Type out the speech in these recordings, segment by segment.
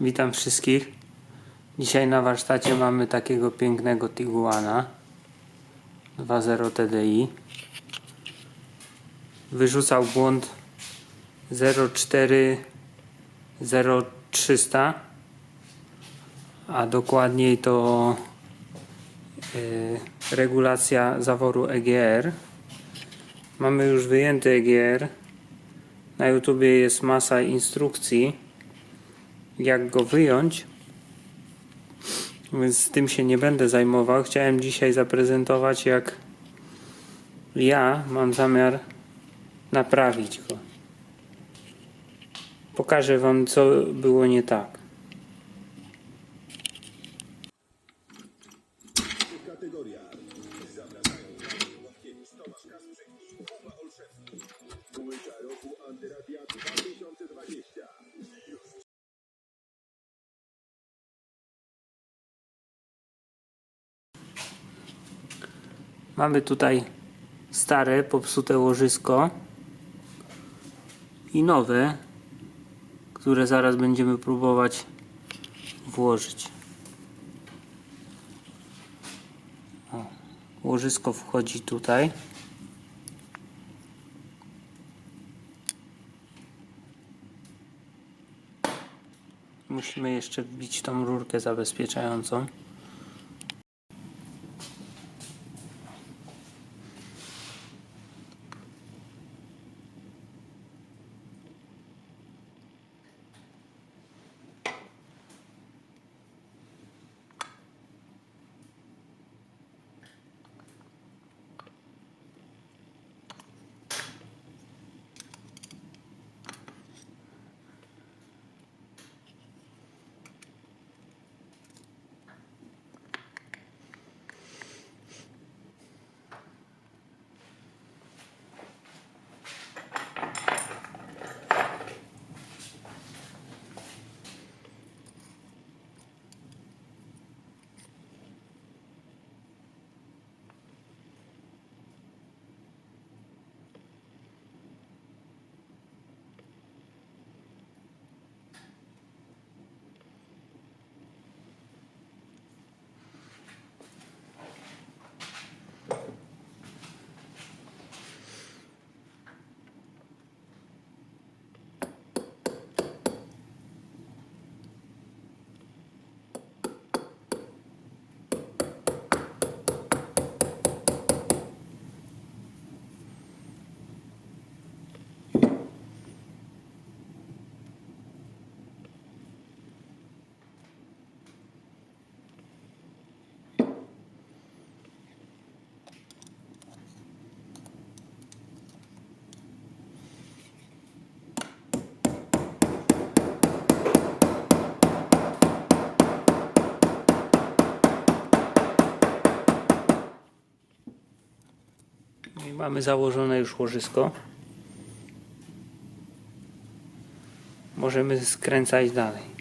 Witam wszystkich. Dzisiaj na warsztacie mamy takiego pięknego Tiguana 2.0 TDI. Wyrzucał błąd 040300 a dokładniej to yy, regulacja zaworu EGR. Mamy już wyjęty EGR. Na YouTubie jest masa instrukcji jak go wyjąć. Więc tym się nie będę zajmował. Chciałem dzisiaj zaprezentować, jak ja mam zamiar naprawić go. Pokażę Wam, co było nie tak. Mamy tutaj stare, popsute łożysko i nowe, które zaraz będziemy próbować włożyć. O, łożysko wchodzi tutaj. Musimy jeszcze wbić tą rurkę zabezpieczającą. Mamy założone już łożysko. Możemy skręcać dalej.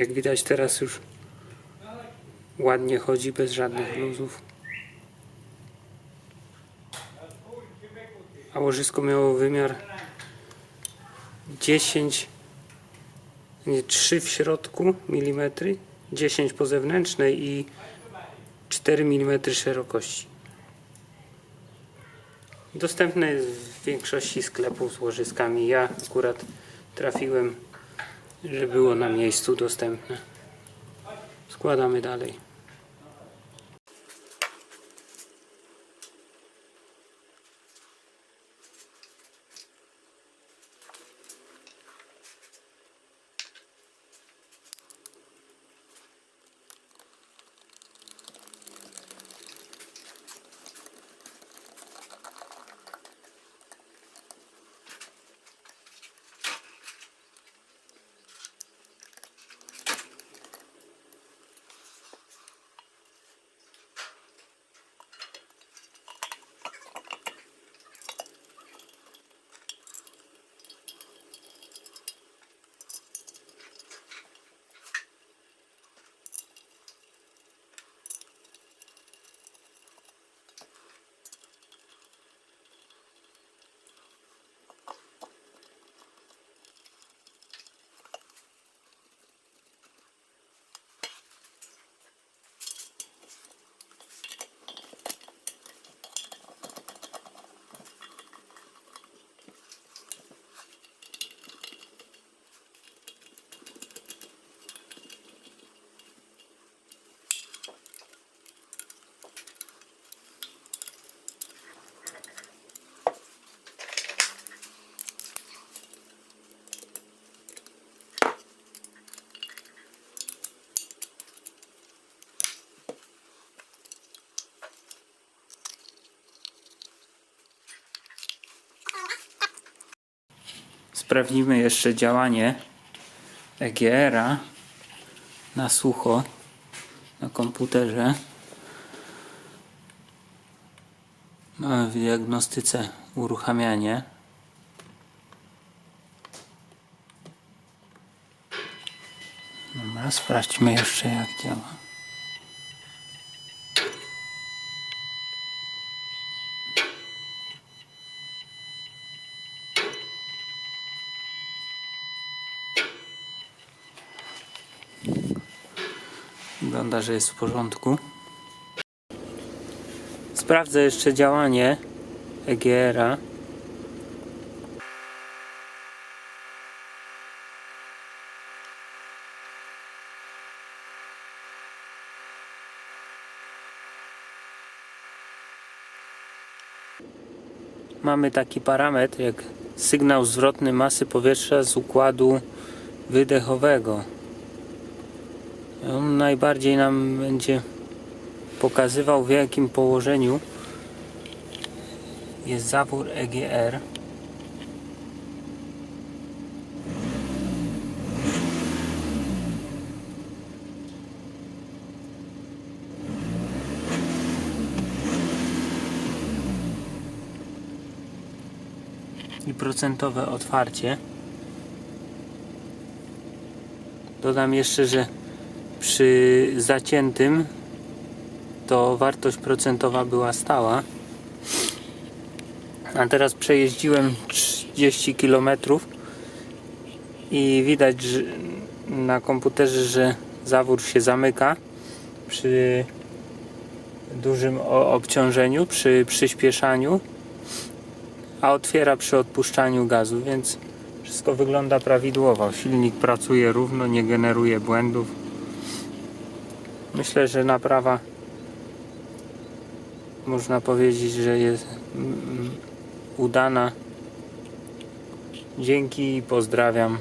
Jak widać teraz już ładnie chodzi bez żadnych luzów. a łożysko miało wymiar 10 nie, 3 w środku milimetry 10 po zewnętrznej i 4 mm szerokości dostępne jest w większości sklepów z łożyskami ja akurat trafiłem że było na miejscu dostępne. Składamy dalej Sprawnimy jeszcze działanie EGR-a na sucho na komputerze. Mamy w diagnostyce uruchamianie. Dobra, sprawdźmy jeszcze jak działa. Wygląda, że jest w porządku. Sprawdzę jeszcze działanie EGR-a. Mamy taki parametr jak sygnał zwrotny masy powietrza z układu wydechowego. On najbardziej nam będzie pokazywał w jakim położeniu jest zawór EGR. I procentowe otwarcie. Dodam jeszcze, że przy zaciętym to wartość procentowa była stała. A teraz przejeździłem 30 km i widać że na komputerze, że zawór się zamyka przy dużym obciążeniu, przy przyspieszaniu, a otwiera przy odpuszczaniu gazu, więc wszystko wygląda prawidłowo. Silnik pracuje równo, nie generuje błędów. Myślę, że naprawa można powiedzieć, że jest udana. Dzięki i pozdrawiam.